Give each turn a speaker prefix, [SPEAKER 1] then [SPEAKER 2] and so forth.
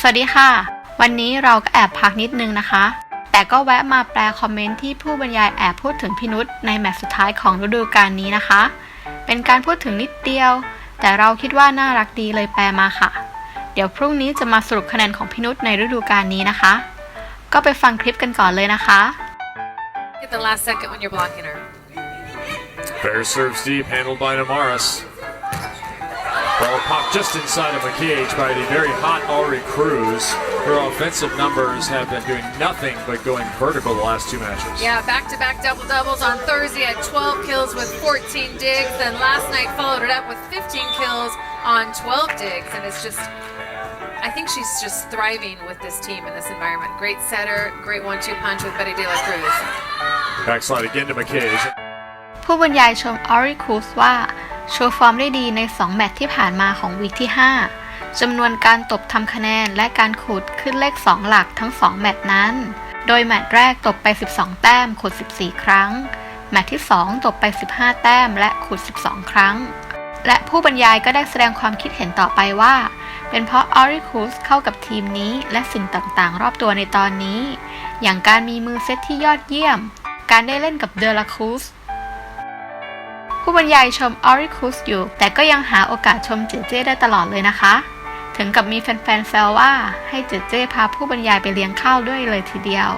[SPEAKER 1] สวัสดีค่ะ วันนี้เราก็แอบพักนิดนึงนะคะ แต่ก็แวะมาแปลคอมเมนต์ที่ผู้บรรยายแอบพูดถึงพี่นุชในแมตช์สุดท้ายของฤดูกาลนี้นะคะ เป็นการพูดถึงนิดเดียว แต่เราคิดว่าน่ารักดีเลยแปลมาค่ะ เดี๋ยวพรุ่งนี้จะมาสรุปคะแนนของพี่นุชในฤดูกาลนี้นะคะ ก็ไปฟังคลิปกันก่อนเลยนะคะ
[SPEAKER 2] Get the last second when you're blocking her.
[SPEAKER 3] Fair serves deep, handled by Namaris. Ball popped just inside of a cage by the very hot Ari Cruz. Her offensive numbers have been doing nothing but going vertical the last two matches.
[SPEAKER 2] Yeah, back-to-back double doubles on Thursday at 12 kills with 14 digs. Then last night followed it up with 15 kills on 12 digs, and it's just. I think she's just thriving with this team in this environment. Great setter, great one-two punch with Betty De La Cruz.
[SPEAKER 3] Backslide again to McCage.
[SPEAKER 1] ผู้บรรยายชมออริคูสว่า โชว์ฟอร์มได้ดีใน 2 แมตช์ที่ผ่านมาของวีคที่ 5จำนวนการตบทำคะแนนและการขุดขึ้นเลข 2 หลักทั้ง 2 แมตช์นั้น โดยแมตช์แรกตบไป 12 แต้มขุด 14 ครั้ง แมตช์ที่ 2 ตบไป 15 แต้มและขุด 12 ครั้ง และผู้บรรยายก็ได้แสดงความคิดเห็นต่อไปว่า เป็นเพราะออริคูสเข้ากับทีมนี้และสิ่งต่างๆ รอบตัวในตอนนี้ อย่างการมีมือเซตที่ยอดเยี่ยม การได้เล่นกับเดลาคูส ผู้บรรยายชมออริคุสอยู่ แต่ก็ยังหาโอกาสชมเจเจได้ตลอดเลยนะคะ ถึงกับมีแฟนๆแซวว่าให้เจเจพาผู้บรรยายไปเลี้ยงข้าวด้วยเลยทีเดียว